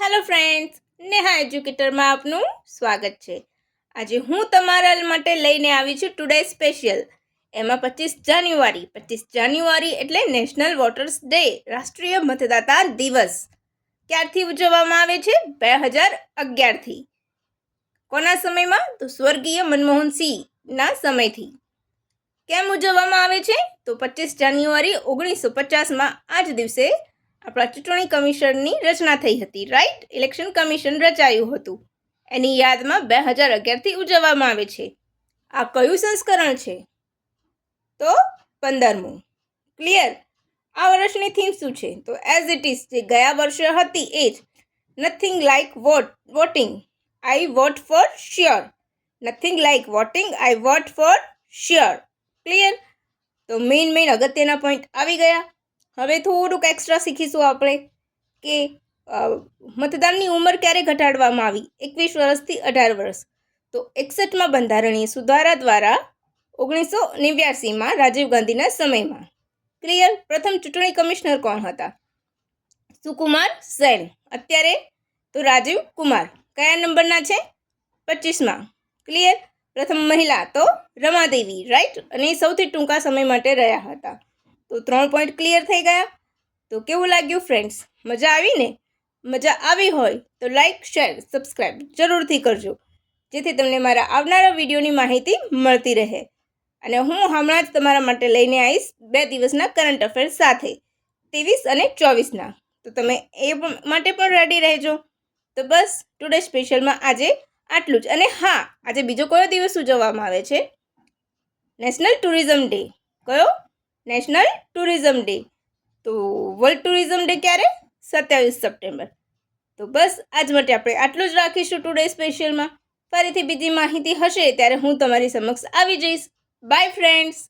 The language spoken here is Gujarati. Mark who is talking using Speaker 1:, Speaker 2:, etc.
Speaker 1: હેલો ફ્રેન્ડ્સ નેહા એજ્યુકેટરમાં આપનું સ્વાગત છે. આજે હું તમારા માટે લઈને આવી છું ટુડે સ્પેશિયલ એમાં પચીસ જાન્યુઆરી પચીસ જાન્યુઆરી એટલે નેશનલ વોટર્સ ડે રાષ્ટ્રીય મતદાતા દિવસ. ક્યારથી ઉજવવામાં આવે છે? બે હજાર અગિયારથી. કોના સમયમાં? તો સ્વર્ગીય મનમોહન સિંહના સમયથી. કેમ ઉજવવામાં આવે છે? તો પચીસ જાન્યુઆરી ઓગણીસો પચાસમાં આ જ દિવસે આપણા ચૂંટણી કમિશનની રચના થઈ હતી રાઈટ ઇલેક્શન કમિશન રચાયું હતું. એની યાદમાં બે હજાર અગિયારથી ઉજવવામાં આવે છે. આ કયું સંસ્કરણ છે? તો પંદરમું. ક્લિયર આ વર્ષની થીમ શું છે? તો એઝ ઇટ ઇઝ જે ગયા વર્ષે હતી એ જ. Nothing like vote voting I vote for sure nothing like voting I vote for sure clear તો મેઇન મેઇન અગત્યના પોઈન્ટ આવી ગયા. હવે થોડુંક એક્સ્ટ્રા શીખીશું આપણે કે મતદાનની ઉંમર ક્યારે ઘટાડવામાં આવી? એકવીસ વર્ષથી અઢાર વર્ષ. તો એકસઠમાં બંધારણીય સુધારા દ્વારા ઓગણીસો નેવ્યાસીમાં રાજીવ ગાંધીના સમયમાં. ક્લિયર પ્રથમ ચૂંટણી કમિશનર કોણ હતા? સુકુમાર સેન. અત્યારે તો રાજીવ કુમાર. કયા નંબરના છે? પચીસમાં. ક્લિયર પ્રથમ મહિલા તો રમાદેવી રાઈટ અને સૌથી ટૂંકા સમય માટે રહ્યા હતા. તો ત્રણ પોઈન્ટ ક્લિયર થઈ ગયા. તો કેવું લાગ્યું ફ્રેન્ડ્સ મજા આવી ને? મજા આવી હોય તો લાઈક શેર સબસ્ક્રાઈબ જરૂરથી કરજો. જેથી તમને મારા આવનારા વિડીયોની માહિતી મળતી રહે. અને હું હમણાં જ તમારા માટે લઈને આવીશ બે દિવસના કરંટ અફેર્સ સાથે, ત્રેવીસ અને ચોવીસના. તો તમે એ માટે પણ રેડી રહેજો. તો બસ ટુડે સ્પેશિયલમાં આજે આટલું જ. અને હા, આજે બીજો કયો દિવસ ઉજવવામાં આવે છે? નેશનલ ટુરિઝમ ડે કયો? National tourism day. તો વર્લ્ડ ટુરિઝમ ડે ક્યારે? સત્યાવીસ સપ્ટેમ્બર. તો બસ આજ માટે આપણે આટલું જ રાખીશું ટુડે સ્પેશિયલમાં. ફરીથી બીજી માહિતી હશે ત્યારે હું તમારી સમક્ષ આવી જઈશ. Bye friends!